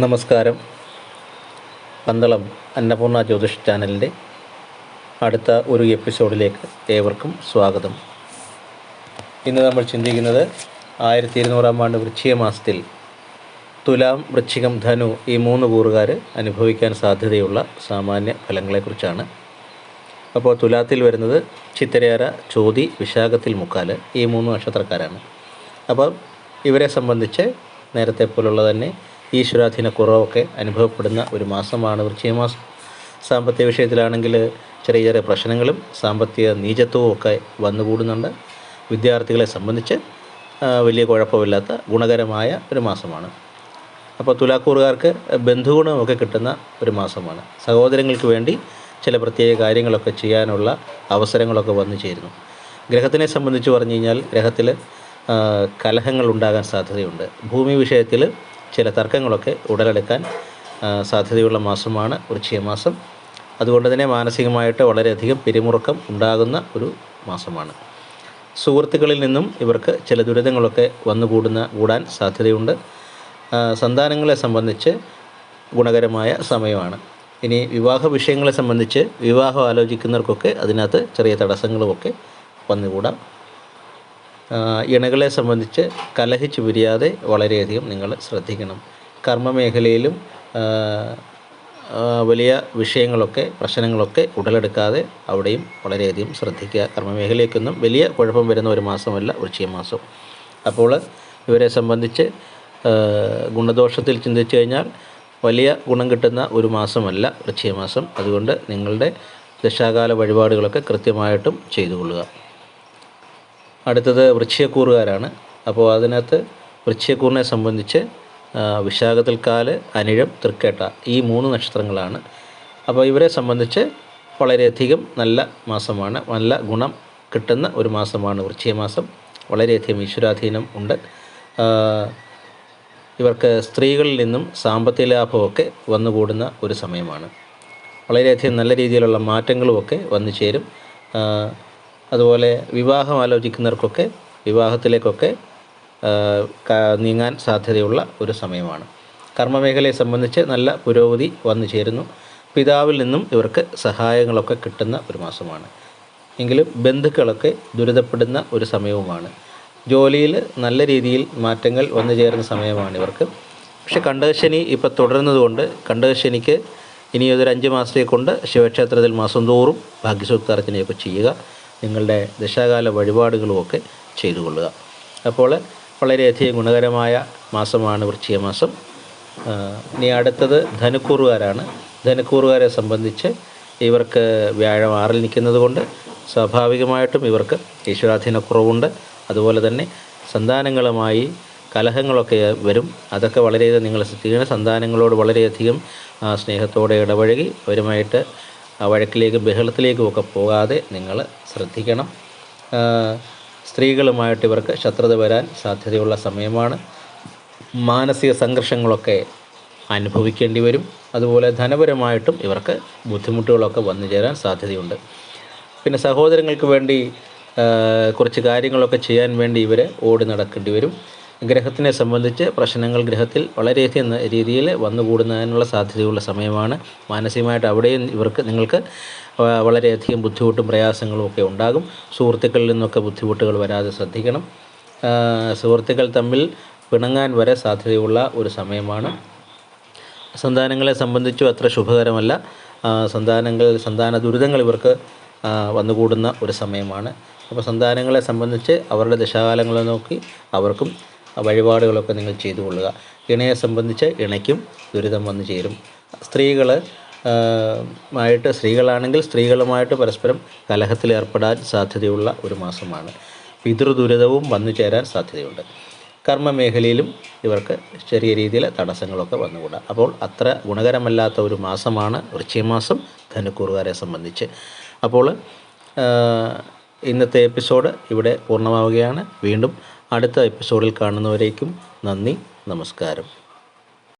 നമസ്കാരം. പന്തളം അന്നപൂർണ ജ്യോതിഷ് ചാനലിന്റെ അടുത്ത ഒരു എപ്പിസോഡിലേക്ക് ഏവർക്കും സ്വാഗതം. ഇന്ന് നമ്മൾ ചിന്തിക്കുന്നത് ആയിരത്തി ഇരുന്നൂറാം ആണ്ട് വൃശ്ചിക മാസത്തിൽ തുലാം വൃശ്ചികം ധനു ഈ മൂന്ന് കൂറുകാർ അനുഭവിക്കാൻ സാധ്യതയുള്ള സാമാന്യ ഫലങ്ങളെക്കുറിച്ചാണ്. അപ്പോൾ തുലാത്തിൽ വരുന്നത് ചിത്തിരയര ചോതി വിശാഖത്തിൽ മുക്കാൽ ഈ മൂന്ന് നക്ഷത്രക്കാരാണ്. അപ്പം ഇവരെ സംബന്ധിച്ച് നേരത്തെ പോലുള്ള തന്നെ ഈശ്വരാധീന കുറവൊക്കെ അനുഭവപ്പെടുന്ന ഒരു മാസമാണ് വൃശ്ചിക മാസം സാമ്പത്തിക വിഷയത്തിലാണെങ്കിൽ ചെറിയ ചെറിയ പ്രശ്നങ്ങളും സാമ്പത്തിക നീചത്വവും ഒക്കെ വന്നുകൂടുന്നുണ്ട്. വിദ്യാർത്ഥികളെ സംബന്ധിച്ച് വലിയ കുഴപ്പമില്ലാത്ത ഗുണകരമായ ഒരു മാസമാണ്. അപ്പോൾ തുലാക്കൂറുകാർക്ക് ബന്ധുഗുണമൊക്കെ കിട്ടുന്ന ഒരു മാസമാണ്. സഹോദരങ്ങൾക്ക് വേണ്ടി ചില പ്രത്യേക കാര്യങ്ങളൊക്കെ ചെയ്യാനുള്ള അവസരങ്ങളൊക്കെ വന്നു ചേരുന്നു. ഗ്രഹത്തിനെ സംബന്ധിച്ച് പറഞ്ഞു കഴിഞ്ഞാൽ ഗ്രഹത്തിൽ കലഹങ്ങൾ ഉണ്ടാകാൻ സാധ്യതയുണ്ട്. ഭൂമി വിഷയത്തിൽ ചില തർക്കങ്ങളൊക്കെ ഉടലെടുക്കാൻ സാധ്യതയുള്ള മാസമാണ് വൃശ്ചിക മാസം അതുകൊണ്ട് തന്നെ മാനസികമായിട്ട് വളരെയധികം പിരിമുറുക്കം ഉണ്ടാകുന്ന ഒരു മാസമാണ്. സുഹൃത്തുക്കളിൽ നിന്നും ഇവർക്ക് ചില ദുരിതങ്ങളൊക്കെ വന്നുകൂടുന്ന കൂടാൻ സാധ്യതയുണ്ട്. സന്താനങ്ങളെ സംബന്ധിച്ച് ഗുണകരമായ സമയമാണ്. ഇനി വിവാഹ വിഷയങ്ങളെ സംബന്ധിച്ച് വിവാഹം ആലോചിക്കുന്നവർക്കൊക്കെ അതിനകത്ത് ചെറിയ തടസ്സങ്ങളുമൊക്കെ വന്നുകൂടാം. ഇണകളെ സംബന്ധിച്ച് കലഹിച്ചു പിരിയാതെ വളരെയധികം നിങ്ങൾ ശ്രദ്ധിക്കണം. കർമ്മമേഖലയിലും വലിയ വിഷയങ്ങളൊക്കെ പ്രശ്നങ്ങളൊക്കെ ഉടലെടുക്കാതെ അവിടെയും വളരെയധികം ശ്രദ്ധിക്കുക. കർമ്മമേഖലയ്ക്കൊന്നും വലിയ കുഴപ്പം വരുന്ന ഒരു മാസമല്ല വൃശ്ചിക മാസം അപ്പോൾ ഇവരെ സംബന്ധിച്ച് ഗുണദോഷത്തിൽ ചിന്തിച്ചു കഴിഞ്ഞാൽ വലിയ ഗുണം കിട്ടുന്ന ഒരു മാസമല്ല വൃശ്ചിക മാസം അതുകൊണ്ട് നിങ്ങളുടെ ദശാകാല വഴിപാടുകളൊക്കെ കൃത്യമായിട്ടും ചെയ്തു കൊള്ളുക അടുത്തത് വൃക്ഷക്കൂറുകാരാണ്. അപ്പോൾ അതിനകത്ത് വൃക്ഷക്കൂറിനെ സംബന്ധിച്ച് ആ, വിശാഖത്തിൽ കാൽ അനിഴം തൃക്കേട്ട ഈ മൂന്ന് നക്ഷത്രങ്ങളാണ്. അപ്പോൾ ഇവരെ സംബന്ധിച്ച് വളരെയധികം നല്ല മാസമാണ്. നല്ല ഗുണം കിട്ടുന്ന ഒരു മാസമാണ് വൃശ്ചിക മാസം. വളരെയധികം ഈശ്വരാധീനം ഉണ്ട്. ഇവർക്ക് സ്ത്രീകളിൽ നിന്നും സാമ്പത്തിക ലാഭമൊക്കെ വന്നുകൂടുന്ന ഒരു സമയമാണ്. വളരെയധികം നല്ല രീതിയിലുള്ള മാറ്റങ്ങളുമൊക്കെ വന്നു ചേരും അതുപോലെ വിവാഹം ആലോചിക്കുന്നവർക്കൊക്കെ വിവാഹത്തിലേക്കൊക്കെ നീങ്ങാൻ സാധ്യതയുള്ള ഒരു സമയമാണ്. കർമ്മമേഖലയെ സംബന്ധിച്ച് നല്ല പുരോഗതി വന്നു ചേരുന്നു. പിതാവിൽ നിന്നും ഇവർക്ക് സഹായങ്ങളൊക്കെ കിട്ടുന്ന ഒരു മാസമാണ്. എങ്കിലും ബന്ധുക്കളൊക്കെ ദുരിതപ്പെടുന്ന ഒരു സമയവുമാണ്. ജോലിയിൽ നല്ല രീതിയിൽ മാറ്റങ്ങൾ വന്നു ചേരുന്ന സമയമാണ് ഇവർക്ക്. പക്ഷെ കണ്ടകശനി ഇപ്പോൾ തുടരുന്നതുകൊണ്ട് കണ്ടകശനിക്ക് ഇനി ഒരു അഞ്ച് മാസത്തെ കൊണ്ട് ശിവക്ഷേത്രത്തിൽ മാസം തോറും ഭാഗ്യസൂക്താർച്ചനയൊക്കെ ചെയ്യുക. നിങ്ങളുടെ ദശാകാല വഴിപാടുകളുമൊക്കെ ചെയ്തു കൊള്ളുക അപ്പോൾ വളരെയധികം ഗുണകരമായ മാസമാണ് വൃശ്ചിക മാസം ഇനി അടുത്തത് ധനുക്കൂറുകാരാണ്. ധനുക്കൂറുകാരെ സംബന്ധിച്ച് ഇവർക്ക് വ്യാഴം ആറിൽ നിൽക്കുന്നത് കൊണ്ട് സ്വാഭാവികമായിട്ടും ഇവർക്ക് ഈശ്വരാധീനക്കുറവുണ്ട് അതുപോലെ തന്നെ സന്താനങ്ങളുമായി കലഹങ്ങളൊക്കെ വരും. അതൊക്കെ വളരെയധികം നിങ്ങൾ ശ്രദ്ധിക്കണം സന്താനങ്ങളോട് വളരെയധികം സ്നേഹത്തോടെ ഇടപഴകി അവരുമായിട്ട് വഴക്കിലേക്കും ബഹളത്തിലേക്കും ഒക്കെ പോകാതെ നിങ്ങൾ ശ്രദ്ധിക്കണം. സ്ത്രീകളുമായിട്ട് ഇവർക്ക് ശത്രുത വരാൻ സാധ്യതയുള്ള സമയമാണ്. മാനസിക സംഘർഷങ്ങളൊക്കെ അനുഭവിക്കേണ്ടി വരും. അതുപോലെ ധനപരമായിട്ടും ഇവർക്ക് ബുദ്ധിമുട്ടുകളൊക്കെ വന്നു ചേരാൻ സാധ്യതയുണ്ട്. പിന്നെ സഹോദരങ്ങൾക്ക് വേണ്ടി കുറച്ച് കാര്യങ്ങളൊക്കെ ചെയ്യാൻ വേണ്ടി ഇവർ ഓടി നടക്കേണ്ടി വരും. ഗ്രഹത്തിനെ സംബന്ധിച്ച് പ്രശ്നങ്ങൾ ഗ്രഹത്തിൽ വളരെയധികം രീതിയിൽ വന്നുകൂടുന്നതിനുള്ള സാധ്യതയുള്ള സമയമാണ്. മാനസികമായിട്ട് അവിടെയും ഇവർക്ക് നിങ്ങൾക്ക് വളരെയധികം ബുദ്ധിമുട്ടും പ്രയാസങ്ങളും ഒക്കെ ഉണ്ടാകും. സുഹൃത്തുക്കളിൽ നിന്നൊക്കെ ബുദ്ധിമുട്ടുകൾ വരാതെ ശ്രദ്ധിക്കണം. സുഹൃത്തുക്കൾ തമ്മിൽ പിണങ്ങാൻ വരെ സാധ്യതയുള്ള ഒരു സമയമാണ്. സന്താനങ്ങളെ സംബന്ധിച്ചും അത്ര ശുഭകരമല്ല. സന്താനങ്ങൾ സന്താന ദുരിതങ്ങൾ ഇവർക്ക് വന്നുകൂടുന്ന ഒരു സമയമാണ്. അപ്പോൾ സന്താനങ്ങളെ സംബന്ധിച്ച് അവരുടെ ദശാകാലങ്ങളെ നോക്കി അവർക്കും വഴിപാടുകളൊക്കെ നിങ്ങൾ ചെയ്തു കൊള്ളുക. ഇണയെ സംബന്ധിച്ച് ഇണയ്ക്കും ദുരിതം വന്നു ചേരും. സ്ത്രീകൾ ആയിട്ട് സ്ത്രീകളാണെങ്കിൽ സ്ത്രീകളുമായിട്ട് പരസ്പരം കലഹത്തിൽ ഏർപ്പെടാൻ സാധ്യതയുള്ള ഒരു മാസമാണ്. പിതൃദുരിതവും വന്നു ചേരാൻ സാധ്യതയുണ്ട്. കർമ്മമേഖലയിലും ഇവർക്ക് ചെറിയ രീതിയിൽ തടസ്സങ്ങളൊക്കെ വന്നുകൂടാ. അപ്പോൾ അത്ര ഗുണകരമല്ലാത്ത ഒരു മാസമാണ് വൃശ്ചിക മാസം ധനുക്കൂറുകാരെ സംബന്ധിച്ച്. അപ്പോൾ ഇന്നത്തെ എപ്പിസോഡ് ഇവിടെ പൂർണമാവുകയാണ്. വീണ്ടും അടുത്ത എപ്പിസോഡിൽ കാണുന്നവരേക്കും നന്ദി നമസ്കാരം.